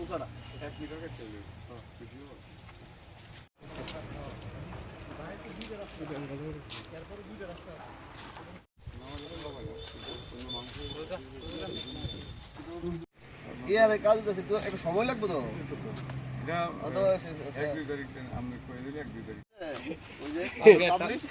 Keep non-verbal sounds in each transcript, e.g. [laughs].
উঠানা এক মিটার হ্যাঁ আর কাজ আছে তো একটু সময় লাগবে তো? এক দুই তারিখ আমি কয়ে দিলে এক দুই তারিখ? ওই যে পাবলিক [laughs]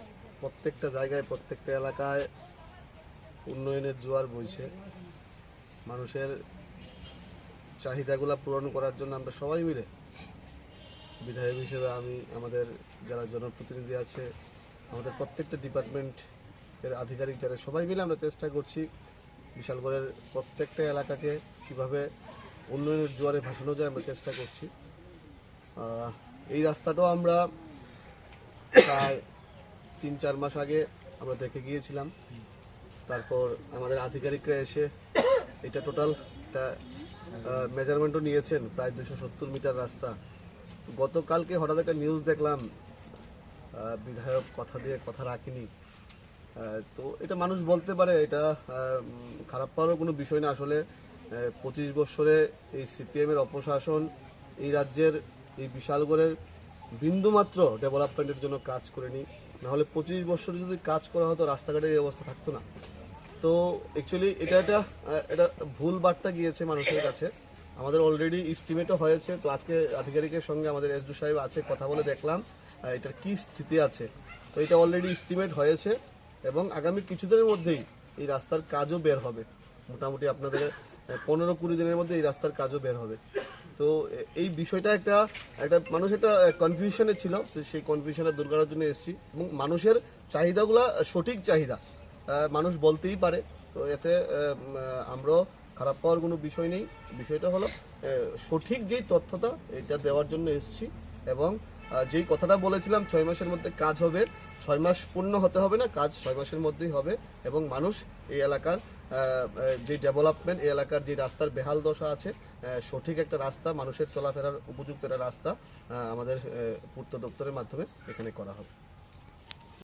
প্রত্যেকটা জায়গায়, প্রত্যেকটা এলাকায় উন্নয়নের জোয়ার বইছে। মানুষের চাহিদাগুলো পূরণ করার জন্য আমরা সবাই মিলে বিধায়ক হিসেবে আমি, আমাদের যারা জনপ্রতিনিধি আছে, আমাদের প্রত্যেকটা ডিপার্টমেন্ট এর আধিকারিক যারা, সবাই মিলে আমরা চেষ্টা করছি বিশালগড়ের প্রত্যেকটা এলাকাকে কীভাবে উন্নয়নের জোয়ারে ভাসানো যায় আমরা চেষ্টা করছি। এই রাস্তাটাও আমরা প্রায় তিন চার মাস আগে আমরা দেখে গিয়েছিলাম। তারপর আমাদের আধিকারিকরা এসে এটা টোটাল একটা মেজারমেন্টও নিয়েছেন, প্রায় দুশো সত্তর মিটার রাস্তা। গতকালকে হঠাৎ একটা নিউজ দেখলাম বিধায়ক কথা দিয়ে কথা রাখেনি। তো এটা মানুষ বলতে পারে, এটা খারাপ পাওয়ারও কোনো বিষয় না। আসলে পঁচিশ বছরে এই সিপিএমের অপশাসন এই রাজ্যের এই বিশালগড়ের বিন্দুমাত্র ডেভেলপমেন্টের জন্য কাজ করেনি। নাহলে পঁচিশ বছর যদি কাজ করা হতো, রাস্তাঘাটের এই অবস্থা থাকতো না। তো অ্যাকচুয়ালি এটা একটা এটা ভুল বার্তা গিয়েছে মানুষের কাছে। আমাদের অলরেডি ইস্টিমেটও হয়েছে, তো আজকে আধিকারিকের সঙ্গে আমাদের এসডু সাহেব আছে, কথা বলে দেখলাম এটার কি স্থিতি আছে। তো এটা অলরেডি ইস্টিমেট হয়েছে এবং আগামী কিছুদিনের মধ্যেই এই রাস্তার কাজও বের হবে। মোটামুটি আপনাদের পনেরো কুড়ি দিনের মধ্যে এই রাস্তার কাজও বের হবে। তো এই বিষয়টা একটা একটা মানুষ একটা কনফিউশনে ছিল সেই কনফিউশনে দূর করার জন্য এসেছি। এবং মানুষের চাহিদাগুলা সঠিক চাহিদা মানুষ বলতেই পারে। তো এতে আমরাও খারাপ পাওয়ার কোনো বিষয় নেই। বিষয়টা হলো সঠিক যেই তথ্যটা এটা দেওয়ার জন্য এসেছি এবং যেই কথাটা বলেছিলাম, ছয় মাসের মধ্যে কাজ হবে, ছয় মাস পূর্ণ হতে হবে না, কাজ ছয় মাসের মধ্যেই হবে এবং মানুষ এই এলাকার যে ডেভেলপমেন্ট এই এলাকার যে রাস্তার বেহাল দশা আছে সঠিক একটা রাস্তা, মানুষের চলাফেরার উপযুক্ত একটা রাস্তা আমাদের পূর্ত দপ্তরের মাধ্যমে এখানে করা হবে।